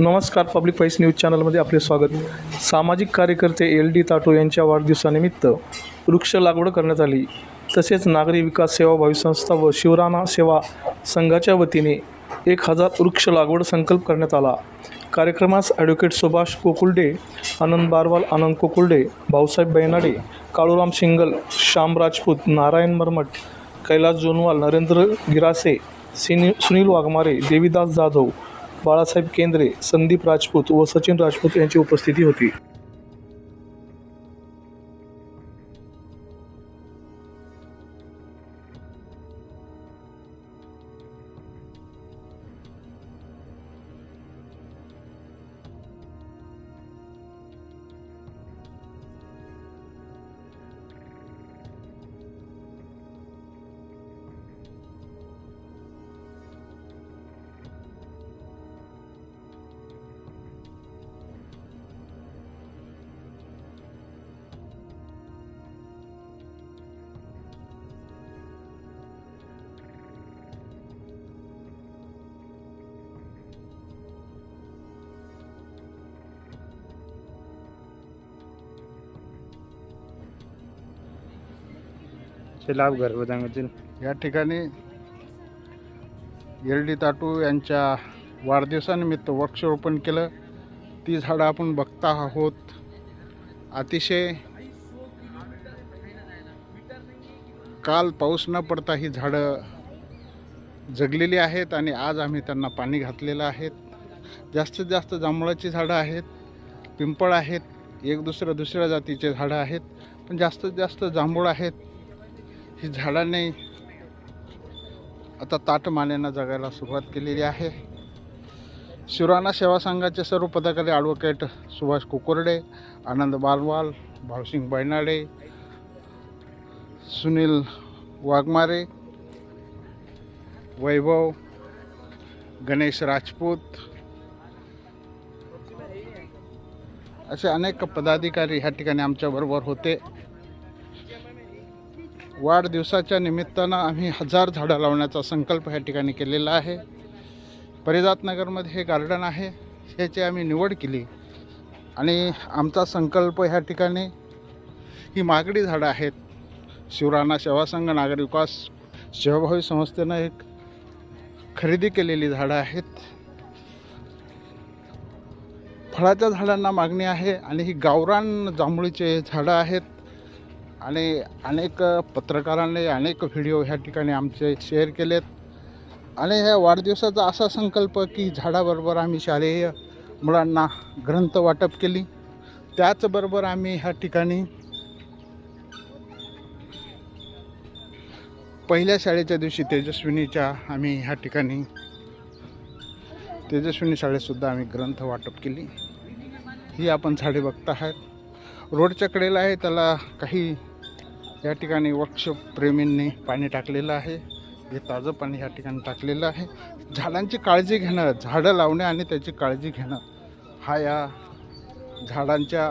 नमस्कार public voice news चॅनलमध्ये आपले स्वागत. सामाजिक कार्यकर्ते एल डी ताटो यांच्या वाढदिवसानिमित्त वृक्ष लागवड करण्यात आली. तसेच नागरी विकास सेवा भावी संस्था व शिवराणा सेवा संघाच्या वतीने एक हजार वृक्ष लागवड संकल्प करण्यात आला. कार्यक्रमास ॲडव्होकेट सुभाष कोकुलडे आनंद बारवाल आनंद कोकुलडे भाऊसाहेब बैनाडे काळूराम शिंगल श्याम राजपूत नारायण मरमट कैलास जोनवाल नरेंद्र गिरासे सिनी सुनील वाघमारे देवीदास जाधव बाळासाहेब केंद्रे संदीप राजपूत व सचिन राजपूत यांची उपस्थिती होती. ते लाभ घरगुती या ठिकाणी एल डी ताटू यांच्या वाढदिवसानिमित्त वृक्षारोपण केलं. ती झाडं आपण बघता आहोत. अतिशय काल पाऊस न पडता ही झाडं जगलेली आहेत आणि आज आम्ही त्यांना पाणी घातलेलं आहेत. जास्तीत जास्त जांभळाची झाडं आहेत पिंपळ आहेत एक दुसऱ्या दुसऱ्या जातीचे झाडं आहेत. पण जास्तीत जास्त जांभूळ आहेत. ही झाडांनी आता ताटमानेनं जगायला सुरुवात केलेली आहे. शिवराणा सेवा संघाचे सर्व पदाधिकारी ॲडव्होकेट सुभाष कुकुर्डे आनंद बालवाल भावसिंग बैनाडे सुनील वाघमारे वैभव गणेश राजपूत असे अनेक पदाधिकारी ह्या ठिकाणी आमच्याबरोबर होते. वाढदिवसाच्या निमित्तानं आम्ही हजार झाडं लावण्याचा संकल्प ह्या ठिकाणी केलेला आहे. परिजातनगरमध्ये हे गार्डन आहे ह्याची आम्ही निवड केली. आणि आमचा संकल्प ह्या ठिकाणी ही मागडी झाडं आहेत. शिवराणा सेवा संघ नागरी विकास सेवाभावी संस्थेनं एक खरेदी केलेली झाडं आहेत. फळाच्या झाडांना मागणी आहे आणि ही गावरान जांभळीचे झाडं आहेत. आणि अनेक पत्रकारांनी अनेक व्हिडिओ ह्या ठिकाणी आमचे शेअर केलेत. आणि ह्या वाढदिवसाचा असा संकल्प की झाडाबरोबर आम्ही शालेय मुलांना ग्रंथ वाटप केली. त्याचबरोबर आम्ही ह्या ठिकाणी पहिल्या शाळेच्या दिवशी तेजस्विनीच्या आम्ही ह्या ठिकाणी तेजस्विनी शाळेतसुद्धा आम्ही ग्रंथ वाटप केली. ही आपण झाडे बघत आहात. रोडच्या कडेला आहे त्याला काही या ठिकाणी वृक्षप्रेमींनी पाणी टाकलेलं आहे. हे ताजं पाणी या ठिकाणी टाकलेलं आहे. झाडांची काळजी घेणं झाडं लावणे आणि त्याची काळजी घेणं हा या झाडांच्या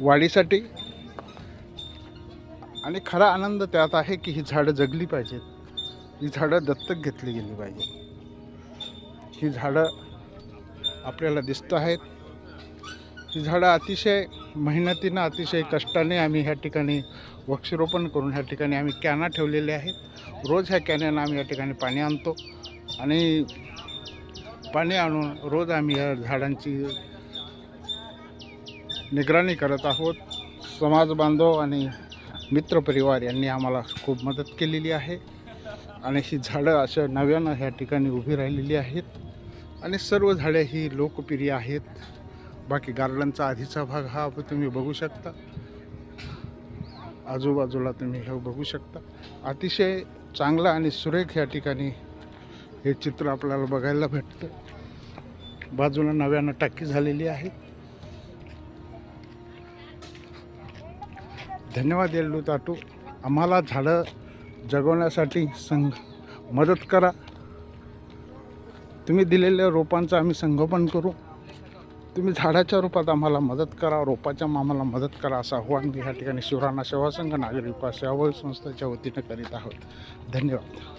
वाढीसाठी आणि खरा आनंद त्यात आहे की ही झाडं जगली पाहिजेत. ही झाडं दत्तक घेतली गेली पाहिजे ही झाडं आपल्याला दिसत आहेत. ही झाडं अतिशय मेहनतीनं अतिशय कष्टाने आम्ही ह्या ठिकाणी वृक्षारोपण करून ह्या ठिकाणी आम्ही कॅना ठेवलेले आहेत. रोज ह्या कॅन्यानं आम्ही या ठिकाणी पाणी आणतो आणि पाणी आणून रोज आम्ही या झाडांची निगराणी करत आहोत. समाज बांधव आणि मित्रपरिवार यांनी आम्हाला खूप मदत केलेली आहे आणि ही झाडं अशा नव्यानं ह्या ठिकाणी उभी राहिलेली आहेत आणि सर्व झाडे ही लोकप्रिय आहेत. बाकी गार्डनचा आधीचा भाग हा तुम्ही बघू शकता. आजूबाजूला तुम्ही हे बघू शकता. अतिशय चांगला आणि सुरेख या ठिकाणी हे चित्र आपल्याला बघायला भेटतं. बाजूला नव्यानं टाकी झालेली आहे. धन्यवाद येल्लू ताटू. आम्हाला झाडं जगवण्यासाठी संघ मदत करा. तुम्ही दिलेल्या रोपांचं आम्ही संगोपन करू. तुम्ही झाडाच्या रूपात आम्हाला मदत करा रोपाच्या आम्हाला मदत करा असं आव्हान या ठिकाणी शिवराणा सेवा संघ नागरिक विकास सेवा संस्थेच्या वतीनं करीत आहोत. धन्यवाद.